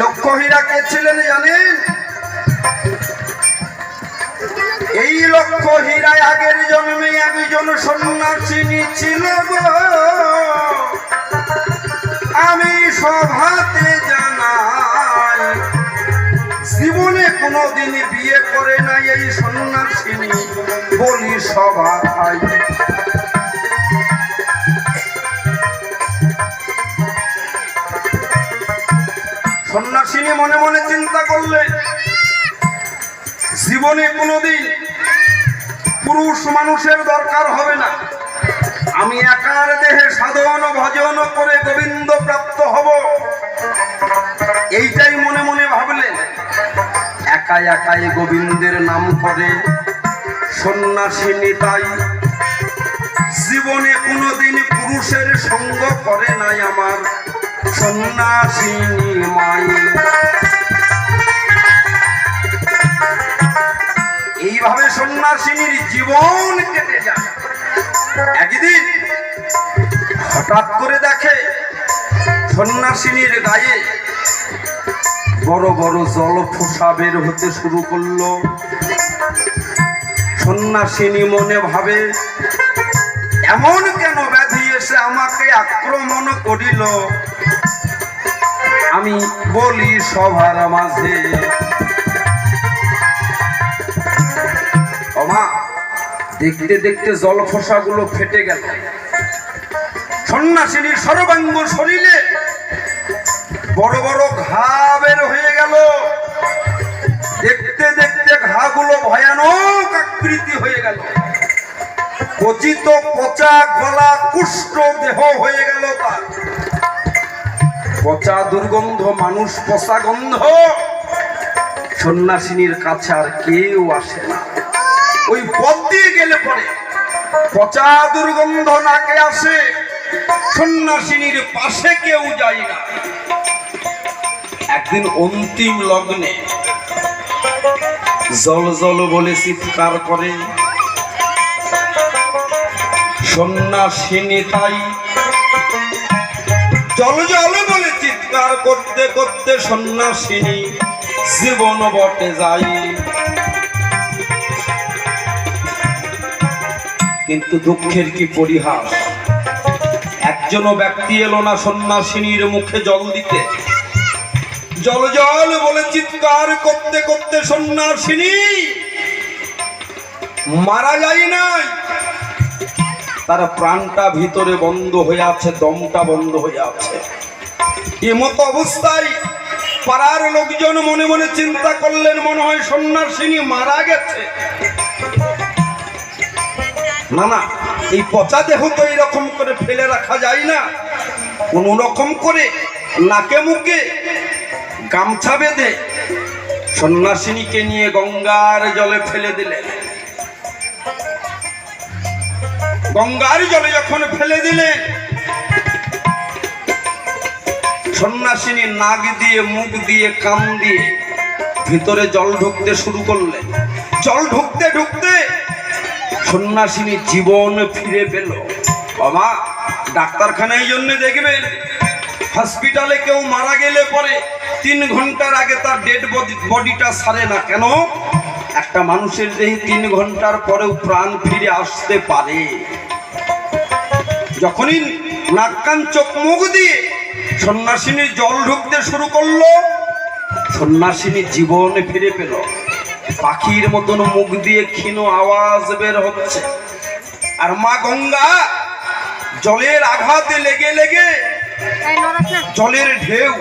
লক্ষ্য হীরা কে ছিলেন জানেন? এই লক্ষ্য হীরায় আগের জন্মে একজন সন্ন্যাসিনী ছিল আমি সভাতে জানাই, জীবনে কোনোদিন বিয়ে করে নাই এই সন্ন্যাসিনী বলি সভায় সন্ন্যাসিনী মনে মনে চিন্তা করলে জীবনে কোনোদিন পুরুষ মানুষের দরকার হবে না। আমি একার দেহে সাধন ভজন করে গোবিন্দ প্রাপ্ত হব। এইটাই মনে মনে ভাবলেন একা একাই গোবিন্দের নাম করে সন্ন্যাসিনী তাই জীবনে কোনোদিন পুরুষের সঙ্গ করে নাই আমার। সন্ন্যাসিনী মাই এইভাবে সন্ন্যাসিনীর জীবন কেটে যায়। একদিন হঠাৎ করে দেখে সন্ন্যাসিনীর গায়ে বড় বড় জল ফোসা বের হতে শুরু করল। সন্ন্যাসিনী মনে ভাবে, এমন কেন ব্যাধি এসে আমাকে আক্রমণ করিল? আমি বলি সবার মাঝে। অমা দেখতে দেখতে জলফোসাগুলো ফেটে গেল। সন্ন্যাসিনীর সর্বাঙ্গ শরীরে বড় বড় ঘা বের হয়ে গেল। দেখতে দেখতে ঘাগুলো ভয়ানক আকৃতি হয়ে গেল। পচিত পচা গলা কুষ্ঠ দেহ হয়ে দুর্গন্ধ মানুষ পচা গন্ধ। সন্ন্যাসিনীর কাছে আর কেউ আসে না। ওই পথ দিয়ে গেলে পরে পচা দুর্গন্ধ নাকে আসে। সন্ন্যাসিনীর পাশে কেউ যায় না। একদিন অন্তিম লগ্নে জল জল বলে চিৎকার করে, সন্ন্যাসিনী তাই জল জল করতে করতে সন্ন্যাসিনী জীবন বটে যায় কিন্তু দুঃখের কি পরিহাস? একজনও ব্যক্তি এলো না সন্ন্যাসিনীর মুখে জল দিতে। জল জল বলে চিৎকার করতে করতে সন্ন্যাসিনী মারা যায় নাই। তার প্রাণটা ভিতরে বন্ধ হয়ে আছে, দমটা বন্ধ হয়ে আছে। এমতো অবস্থায় পাড়ার লোকজন মনে মনে চিন্তা করলেন, মনে হয় সন্ন্যাসিনী মারা গেছে। না না, এই পচা দেহ তো এইরকম করে ফেলে রাখা যায় না। কোন রকম করে নাকে মুখে গামছা বেঁধে সন্ন্যাসিনীকে নিয়ে গঙ্গার জলে ফেলে দিলেন। গঙ্গার জলে যখন ফেলে দিলেন সন্ন্যাসিনী নাক দিয়ে, মুখ দিয়ে কাম দিয়ে ভিতরে জল ঢুকতে শুরু করলেন জল ঢুকতে ঢুকতে সন্ন্যাসিনী জীবন ফিরে পেল। বাবা, ডাক্তারখানায় জন্য দেখবেন, হসপিটালে কেউ মারা গেলে পরে তিন ঘণ্টার আগে তার ডেড বডিটা সারে না। কেন? একটা মানুষের দেহে তিন ঘণ্টার পরেও প্রাণ ফিরে আসতে পারে। যখনই নাক, কান, চোখ, মুখ দিয়ে সন্ন্যাসিনীর জল ঢুকতে শুরু করল। সন্ন্যাসিনী জীবন ফিরে পেল। পাখির মতন মুখ দিয়ে ক্ষীণ আওয়াজ বের হচ্ছে। আর মা গঙ্গা জলের আঘাতে লেগে লেগে জলের ঢেউ।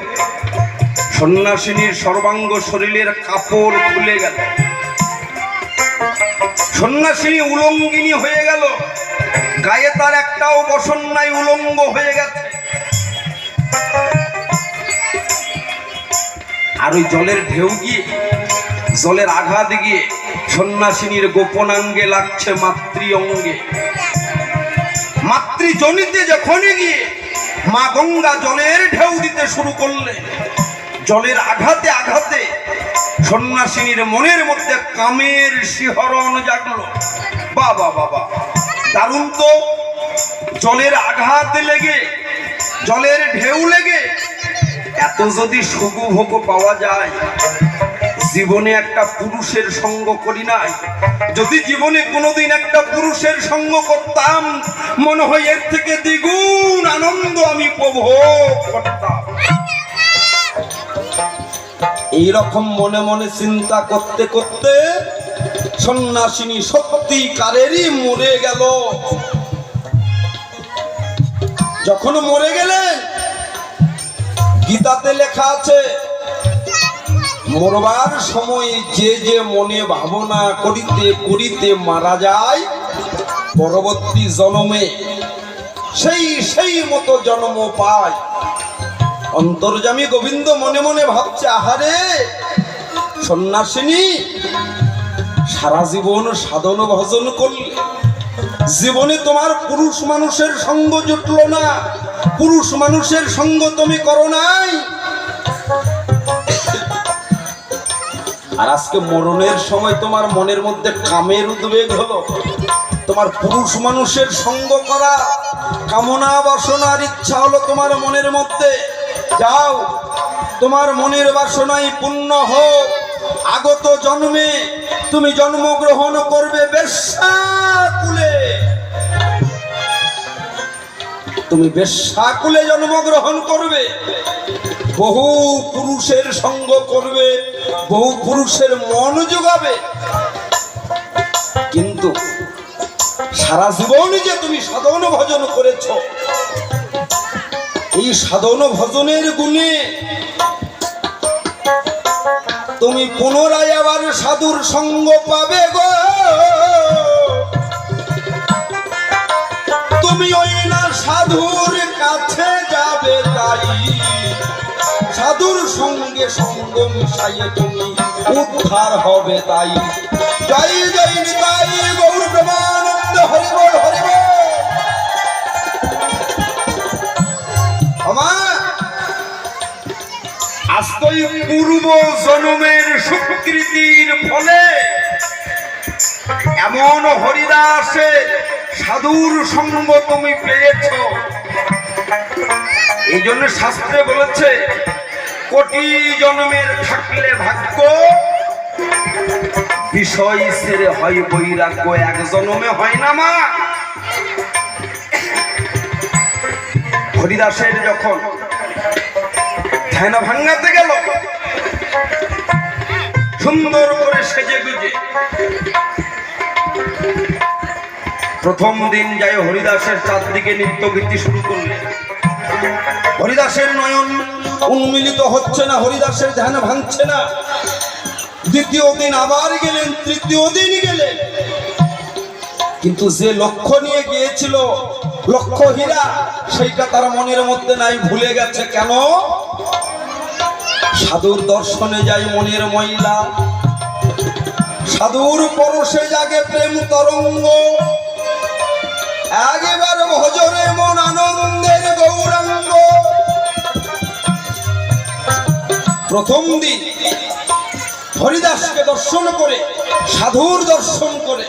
সন্ন্যাসিনীর সর্বাঙ্গ শরীরের কাপড় খুলে গেল। সন্ন্যাসিনী উলঙ্গিনী হয়ে গেল। গায়ে তার একটাও বসন নাই উলঙ্গ হয়ে গেছে। আর ওই জলের ঢেউ গিয়ে, জলের আঘাত গিয়ে সন্ন্যাসিনীর গোপনাঙ্গে লাগছে মাতৃ অঙ্গে। মাতৃজনিতে যখনই গিয়ে মা গঙ্গা জলের ঢেউ দিতে শুরু করলে, জলের আঘাতে আঘাতে সন্ন্যাসিনীর মনের মধ্যে কামের শিহরণ জাগলো। বাবা বাবা, দারুণ তো। জলের আঘাত লেগে, জলের ঢেউ লেগে এত যদি সুখভোগ পাওয়া যায়, জীবনে একটা পুরুষের সঙ্গ করি নাই যদি জীবনে কোনোদিন একটা পুরুষের সঙ্গ করতাম, মনে হয় এর থেকে দ্বিগুণ আনন্দ আমি উপভোগ করতাম। এইরকম মনে মনে চিন্তা করতে করতে সন্ন্যাসিনী সত্যিকারেরই মরে গেল। যখন মরে গেলেন গীতাতে লেখা আছে, মরবার সময় যে যে মনে ভাবনা করিতে করিতে মারা যায়, পরবর্তী জন্মে সেই সেই মতো জন্ম পায়। অন্তর্জামী গোবিন্দ মনে মনে ভাবছে, আহারে, সন্ন্যাসিনী, সারা জীবন সাধন ভজন করলে, জীবনে তোমার পুরুষ মানুষের সঙ্গ জুটলো না। পুরুষ মানুষের সঙ্গ তুমি করো নাই। আর আজকে মরণের সময় তোমার মনের মধ্যে কামের উদ্বেগ হলো। তোমার পুরুষ মানুষের সঙ্গ করা কামনা বাসনার ইচ্ছা হলো তোমার মনের মধ্যে। যাও, তোমার মনের বাসনাই পূর্ণ হোক। আগত জন্মে তুমি জন্মগ্রহণ করবে বেশ্যাকুলে তুমি বেশ্যাকুলে জন্মগ্রহণ করবে। বহু পুরুষের সঙ্গ করবে, বহু পুরুষের মন যোগাবে। কিন্তু সারা জীবন যে তুমি সাধন ভজন করেছ, এই সাধন ভজনের গুণে তুমি পুনরায় আবার সাধুর সঙ্গ পাবে গো। তুমি ওই সাধুর কাছে যাবে তাই। সাধুর সঙ্গে মিশাইয়ে তুমি উদ্ধার হবে তাই। আজ তো পূর্ব জন্মের স্বীকৃতির ফলে এমন হরিদাসে সাধুর সঙ্গ তুমি পেয়েছ। এই জন্য শাস্ত্রে বলেছে, কোটি জন্মের থাকলে ভাগ্য, বিষয় সেরে হয় বৈরাগ্য, এক জন্মে হয় না মা। হরিদাসের যখন ধ্যান ভাঙ্গাতে গেল, সুন্দর করে সেজে গুজে প্রথম দিন যাই হরিদাসের চারদিকে নৃত্য গীতি শুরু করলেন হরিদাসের নয়ন উন্মিলিত হচ্ছে না, হরিদাসের ধ্যান ভাঙছে না। দ্বিতীয় দিন আবার গেলেন, তৃতীয় দিন গেলেন। কিন্তু যে লক্ষ্য নিয়ে গিয়েছিল লক্ষ্য হীরা সেইটা তার মনের মধ্যে নাই, ভুলে গেছে কেন? সাধুর দর্শনে যাই মনের মহিলা সাধুর পরশে জাগে প্রেম তরঙ্গ। একবার ভজনে মন আনন্দের গৌরাঙ্গ। প্রথম দিন হরিদাসকে দর্শন করে, সাধুর দর্শন করে,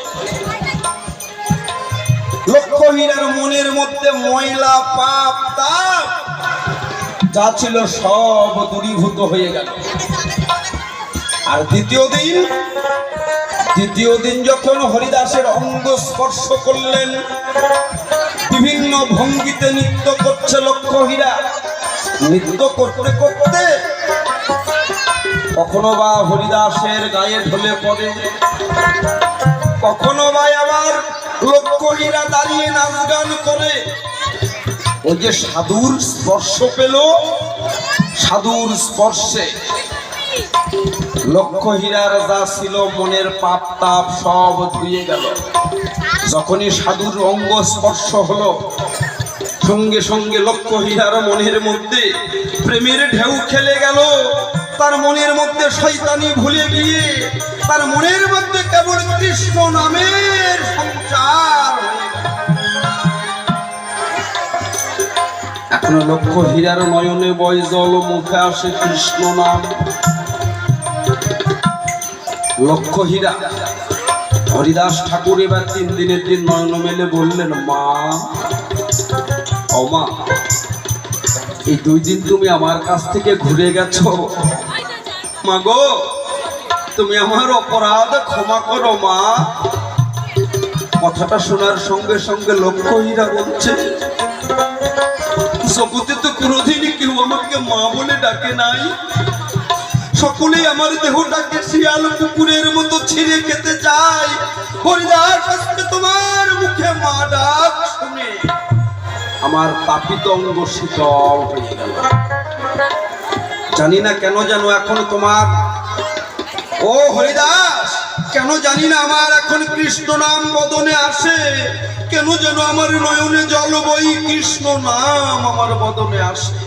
লক্ষ্যহীনার মনের মধ্যে ময়লা, পাপ, তাপ, যা ছিল সব দূরীভূত হয়ে গেল। আর দ্বিতীয় দিন দ্বিতীয় দিন যখন হরিদাসের অঙ্গ স্পর্শ করলেন, বিভিন্ন ভঙ্গিতে নৃত্য করছে লক্ষ্য হীরা নৃত্য করতে করতে কখনো বা হরিদাসের গায়ে ঢলে পড়ে, কখনো বা আবার লক্ষ্যহীরা দাঁড়িয়ে নাচ গান করে। ওই যে সাধুর স্পর্শ পেল, সাধুর স্পর্শে লক্ষ্য হীরার যা ছিল, মনের পাপ তাপ সব ধুয়ে গেল। যখনই সাধুর অঙ্গ স্পর্শ হলো, সঙ্গে সঙ্গে লক্ষ্য হীরার মনের মধ্যে প্রেমের ঢেউ খেলে গেল। তার মনের মধ্যে শৈতানি ভুলে গিয়ে, তার মনের মধ্যে কেবল কৃষ্ণ নামের সঞ্চার। এখনও লক্ষ্য হীরার নয়নে বয় জল মুখে আসে কৃষ্ণ নাম। লক্ষ্য হীরা হরিদাস ঠাকুর এবার তিন দিনের দিন নয়ন মেলে বললেন, মা, ও মা, এই দুই দিন তুমি আমার কাছ থেকে ঘুরে গেছো। মা গো, তুমি আমার অপরাধ ক্ষমা করো, মা। কথাটা শোনার সঙ্গে সঙ্গে লক্ষ্যহীরা বলছে জগতে তো কোনোদিন কেউ আমাকে মা বলে ডাকে নাই। সকলেই আমার দেহটাকে শিয়াল কুকুরের মতো ছিঁড়ে খেতে চায়। হরিদাস, আজকে তোমার মুখে মা ডাক শুনে। আমার পাপিত অঙ্গ শীতল হয়ে গেল। জানি না কেন যেন এখন তোমার ও হরিদাস, কেন জানি না আমার এখন কৃষ্ণ নাম বদনে আসে। কেন যেন আমার নয়নে জল বই কৃষ্ণ নাম আমার বদনে আসে।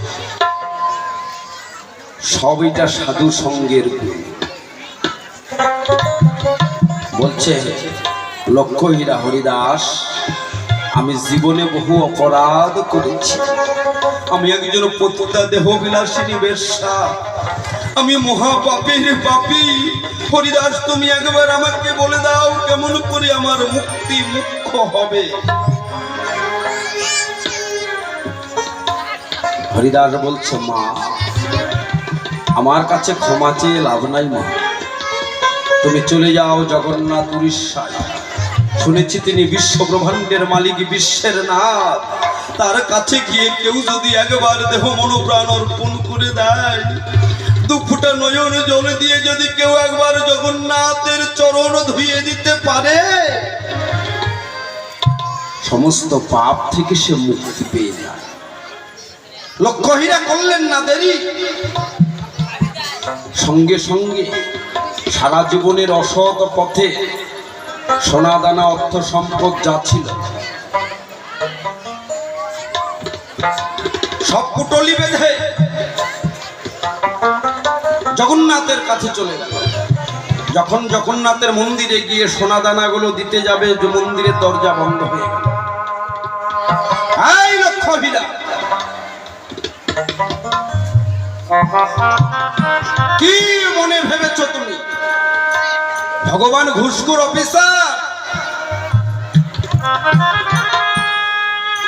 সবইটা সাধু সঙ্গের গুণ। বলছে লক্ষ্যহীরা হরিদাস, আমি জীবনে বহু অপরাধ করেছি। আমি একজন পতিতা দেহ বিলাসিনী বেশ্যা। আমি মহাপাপের পাপী। হরিদাস, তুমি একবার আমাকে বলে দাও কেমন করে আমার মুক্তি মুখ্য হবে। হরিদাস বলছে, মা আমার কাছে ক্ষমা চেয়ে লাভ নাই মা। তুমি চলে যাও জগন্নাথ উড়িষ্যায়। শুনেছি তিনি বিশ্ব ব্রহ্মাণ্ডের মালিক, বিশ্বের নাথ। তার কাছে গিয়ে কেউ যদি একবার দেহ মনোপ্রাণ অর্পণ করে দেয়, দু ফুটা নয়ন জলে দিয়ে যদি কেউ একবার জগন্নাথের চরণ ধুয়ে দিতে পারে, সমস্ত পাপ থেকে সে মুক্তি পেয়ে যায়। লক্ষ্যহীরা করলেন না দেরি। সঙ্গে সঙ্গে সারা জীবনের অসৎ পথে সোনাদানা অর্থ সম্পদ যা ছিল, সব পুটলি বেঁধে জগন্নাথের কাছে চলে গেল। যখন জগন্নাথের মন্দিরে গিয়ে সোনাদানাগুলো দিতে যাবে, যে মন্দিরের দরজা বন্ধ হয়ে গেল। এই লক্ষ্যহীরা কি মনে ভেবেছ তুমি? ভগবান ঘুষখোর অফিসার।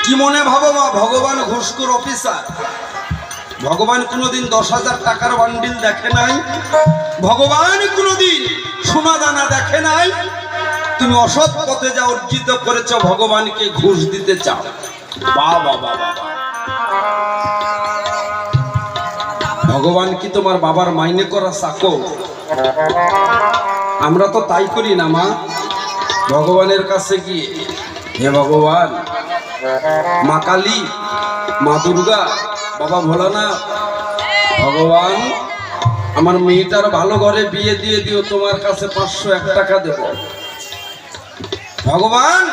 কি মনে ভাবো মা, ভগবান ঘুষখোর অফিসার? ভগবান কোনোদিন দশ হাজার টাকার বান্ডিল দেখে নাই? ভগবান কোনোদিন সোনা দানা দেখে নাই? তুমি অসৎ পথে যা অর্জিত করেছ, ভগবানকে ঘুষ দিতে চাও। বাবা বাবা ভগবান কি তোমার বাবার মাইনে করা সাকো আমরা তো তাই করি না, মা। ভগবানের কাছে গিয়ে, হে ভগবান, মা কালী, মা দুর্গা, বাবা ভোলানাথ, ভগবান, আমার মেয়েটার ভালো ঘরে বিয়ে দিয়ে দিও, তোমার কাছে পাঁচশো এক টাকা দেব। ভগবান,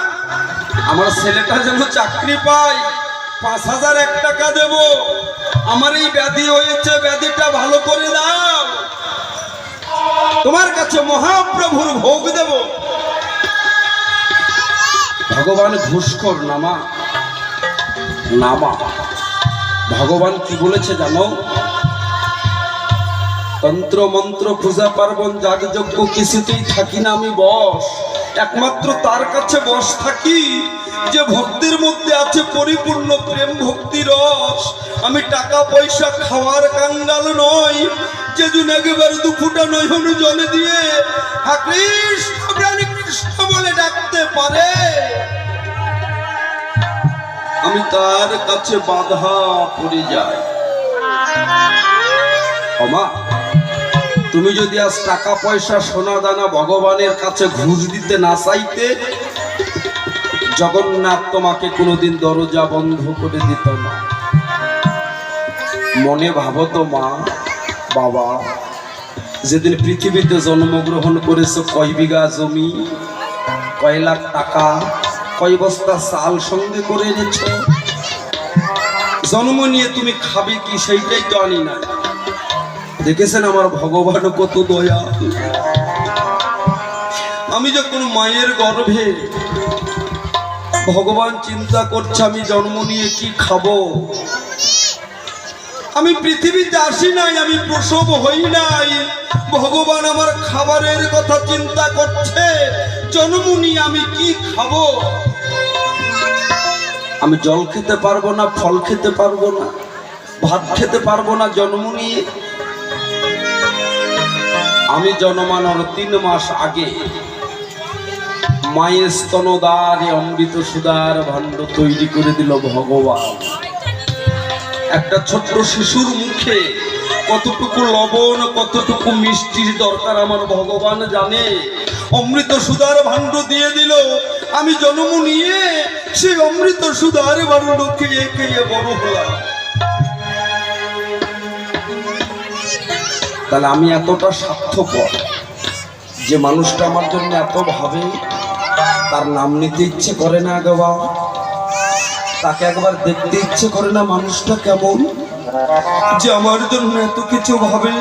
আমার ছেলেটা যেন চাকরি পায়। পাঁচ হাজার এক টাকা দেব। আমার এই ব্যাধি হয়েছে, ব্যাধিটা ভালো করে দাও। তোমার কাছে মহাপ্রভুর ভোগ দেব। ভগবান ঘুষখোর নামা নামা। ভগবান কি বলেছে জানো? তন্ত্র মন্ত্র পূজা পার্বণ যাগযজ্ঞ কিছুতেই থাকি না আমি বস। একমাত্র তার কাছে বস থাকি। যে ভক্তির মধ্যে আছে পরিপূর্ণ প্রেম ভক্তি রস। আমি টাকা পয়সা খাওয়ার কাঙ্গাল নয় যে জন্য একেবারে দু ফুটা নয়ন জলে দিয়ে কৃষ্ণ কৃষ্ণ বলে ডাকতে পারে। আমি তার কাছে বাধা পড়ে যাই। অমা তুমি যদি আজ টাকা পয়সা, সোনা দানা ভগবানের কাছে ঘুষ দিতে না চাইতে জগন্নাথ তোমাকে কোনোদিন দরজা বন্ধ করে দিত না। মনে ভাবো তো মা, বাবা, যেদিন পৃথিবীতে জন্মগ্রহণ করেছ কয় বিঘা জমি, কয় লাখ টাকা, কয় বস্তা চাল সঙ্গে করে এনেছ? জন্ম নিয়ে তুমি খাবে কি সেইটাই তো আনি না দেখেছেন আমার ভগবান কত দয়া আমি যখন মায়ের গর্ভে ভগবান চিন্তা করছে, আমি জন্ম নিয়ে কি খাব? আমি পৃথিবীতে আসি নাই, আমি প্রসব হই নাই। ভগবান আমার খাবারের কথা চিন্তা করছে, জন্ম নিয়ে আমি কি খাব? আমি জল খেতে পারব না, ফল খেতে পারব না, ভাত খেতে পারব না জন্ম নিয়ে। আমি জন্মানোর তিন মাস আগে মায়ের স্তনদারে অমৃত সুদার ভাণ্ড তৈরি করে দিল ভগবান। একটা ছোট্ট শিশুর মুখে কতটুকু লবণ, কতটুকু মিষ্টির দরকার আমার ভগবান জানে। অমৃত সুদার ভাণ্ড দিয়ে দিল। আমি জন্ম নিয়ে সেই অমৃত সুদার ভাণ্ড খেয়ে খেয়ে বড় হলাম। তাহলে আমি এতটা স্বার্থপর যে মানুষটা আমার জন্য এত ভাবে তার নাম নিতে ইচ্ছে করে না একবার তাকে একবার দেখতে ইচ্ছে করে না মানুষটা কেমন? যে আমার জন্য এত কিছু ভাবে।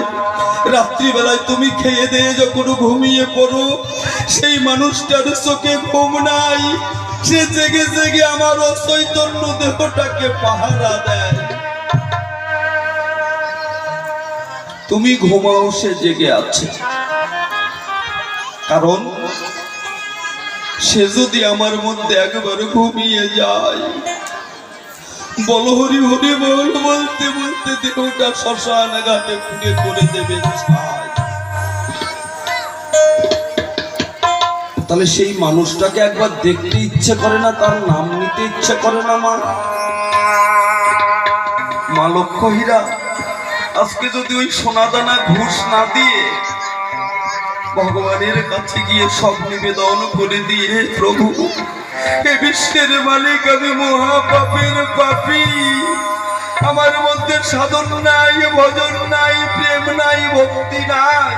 রাত্রিবেলায় তুমি খেয়ে দিয়ে যখন ঘুমিয়ে পড়ো, সেই মানুষটার চোখে ঘুম নাই। সে জেগে জেগে আমার অচৈতন্য দেহটাকে পাহারা দেয়। তুমি ঘুমাও, সে জেগে আছে। কারণ সে যদি আমার মধ্যে একবার ঘুমিয়ে যায়, বল হরি হরি বল, বলতে বলতে দেহটা শ্মশান ঘাটে ফুটে করে দেবে তাহলে সেই মানুষটাকে একবার দেখতে ইচ্ছে করে না, তার নাম নিতে ইচ্ছে করে না মা? মা লক্ষ্য হীরা আজকে যদি ওই সোনাদানা ঘুষ না দিয়ে ভগবানের কাছে গিয়ে সব নিবেদন করে দিয়ে প্রভু, হে বিশ্বের মালিক, আমি মহাপাপের পাপী। আমার মধ্যে সাধন নাই, ভজন নাই, প্রেম নাই, ভক্তি নাই।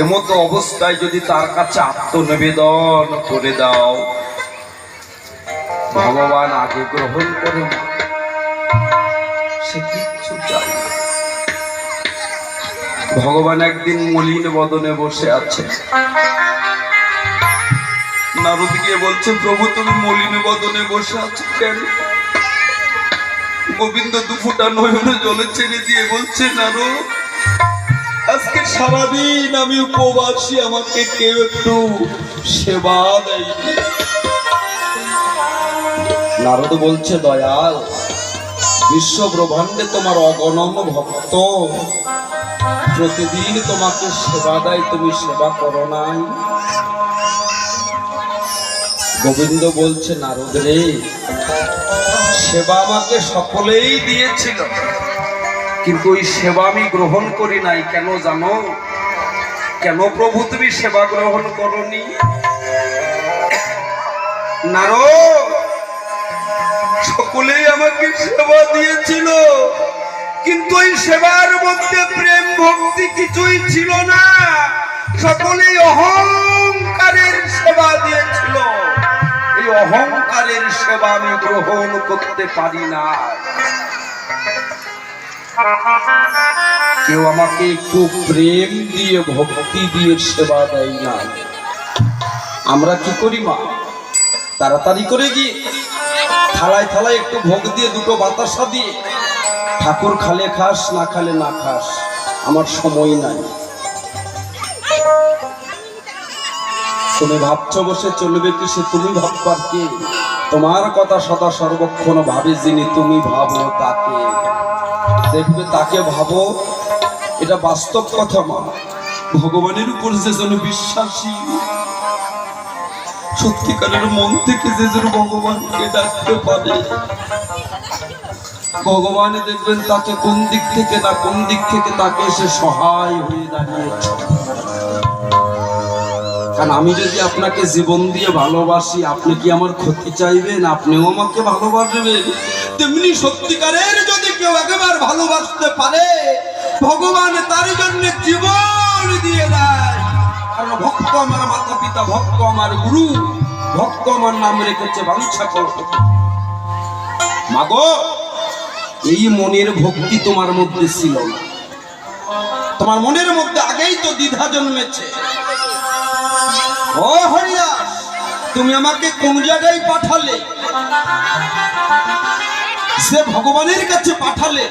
এমতো অবস্থায় যদি তার কাছে আত্মনিবেদন করে দাও, ভগবান আগে গ্রহণ করে সে কিচ্ছু ভগবান একদিন মলিন বদনে বসে আছে। নারদ গিয়ে বলছে, প্রভু, তুমি মলিন বদনে বসে আছো কেন? গোবিন্দ দুফুটা নয়নে জলে ছেড়ে দিয়ে বলছে, নারদ, আজকে সারাদিন আমি উপবাসী, আমাকে কেউ একটু সেবা দেয়নি। নারদ বলছে, দয়াল বিশ্ব ব্রহ্মাণ্ডে তোমার অগণম ভক্ত। প্রতিদিন তোমাকে সেবা দেয়, তুমি সেবা করো নাই। গোবিন্দ বলছে, নারদ রে, সেবা আমাকে সকলেই দিয়েছিল। কিন্তু ওই সেবা আমি গ্রহণ করি নাই, কেন জানো? কেন প্রভু তুমি সেবা গ্রহণ করনি? নারদ! সকলেই আমাকে সেবা দিয়েছিল। কিন্তু ওই সেবার মধ্যে প্রেম ভক্তি কিছুই ছিল না। সকলেই অহংকারের সেবা দিয়েছিল। এই অহংকারের সেবা আমি গ্রহণ করতে পারি না। কেউ আমাকে একটু প্রেম দিয়ে, ভক্তি দিয়ে সেবা দেয় না। আমরা কি করি মা? তাড়াতাড়ি করে গিয়ে থালায় থালায় একটু ভোগ দিয়ে দুটো বাতাসা দিয়ে। ঠাকুর খালে খাস, না খালে না খাস, আমার সময় নাই। তুমি ভাবছ বসে চলবে কি সে তুমি ভাববার কে? তোমার কথা সদা সর্বক্ষণ ভাবে যিনি তুমি ভাবো তাকে। দেখবে তাকে ভাবো, এটা বাস্তব কথা মা। ভগবানের উপর যে যেন বিশ্বাসী সত্যিকারের মন থেকে যে যেন ভগবানকে ডাকতে পারে। ভগবান দেখবেন তাকে কোন দিক থেকে না কোন দিক থেকে তাকে এসে সহায় হয়ে দাঁড়িয়েছে। কারণ আমি যদি আপনাকে জীবন দিয়ে ভালোবাসি, আপনি কি আমার ক্ষতি চাইবেন? আপনিও আমাকে ভালোবাসবেন। তেমনি সত্যিকারের যদি কেউ একবার ভালোবাসতে পারে, ভগবান তার জন্য জীবন দিয়ে দেয়। কারণ ভক্ত আমার মাতা পিতা, ভক্ত আমার গুরু, ভক্ত আমার নাম রেখেছে বাঞ্ছা করত মাগো, এই মনের ভক্তি তোমার মধ্যে ছিল তোমার মনের মধ্যে আগেই তো দ্বিধা জন্মেছে। ও হরিদাস, তুমি আমাকে কোন জায়গায় পাঠালে? সে ভগবানের কাছে পাঠালে।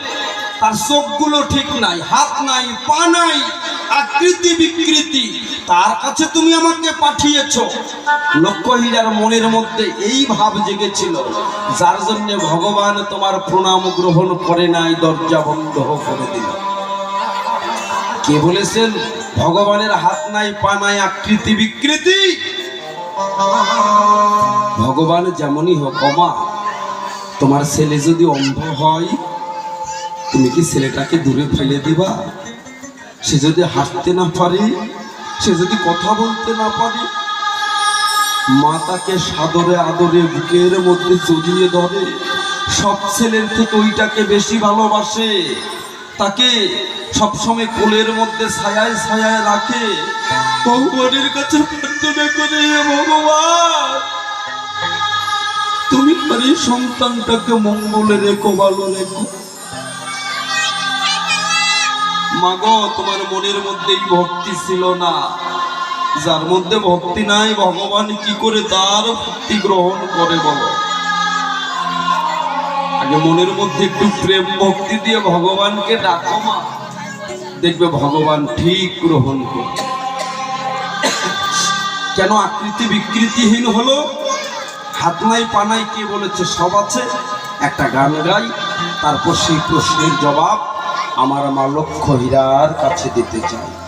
তার চোখগুলো ঠিক নাই, হাত নাই, পা নাই। আকৃতি বিকৃতি, তার কাছে তুমি আমাকে পাঠিয়েছ। লক্ষ্য হীরার মনের মধ্যে এই ভাব জেগেছিল, যার জন্য ভগবান তোমার প্রণাম গ্রহণ করে নাই, দরজা বন্ধ করে দিল। কে বলেছেন? ভগবানের হাত নাই, পা নাই, আকৃতি বিকৃতি। ভগবান যেমনই হোক, অমা, তোমার ছেলে যদি অন্ধ হয়, তুমি কি ছেলেটাকে দূরে ফেলে দিবা? সে যদি হাঁটতে না পারে, সে যদি কথা বলতে না পারে মা তাকে সাদরে আদরে বুকের মধ্যে জড়িয়ে ধরে, সব ছেলের থেকে ওইটাকে বেশি ভালোবাসে, তাকে সবসময় কোলের মধ্যে ছায়ায় ছায়ায় রাখে, ভগবানের কাছে প্রার্থনা করে ভগবান! তুমি আমার সন্তানটাকে মঙ্গলে রেখো, ভালো রেখো। মাগো, তোমার মনের মধ্যে ভক্তি ছিল না। যার মধ্যে ভক্তি নাই, ভগবান কি করে তার ভক্তি গ্রহণ করে বলো? আগে মনের মধ্যে একটু প্রেম ভক্তি দিয়ে ভগবানকে ডাকো মা। দেখবে ভগবান ঠিক গ্রহণ করবে কেন আকৃতি বিকৃতিহীন হলো? হাত নাই পানাই কে বলেছে? সব আছে। একটা গান গাই, তারপর সেই প্রশ্নের জবাব আমার আমার লক্ষ্য হীরার কাছে দিতে চাই।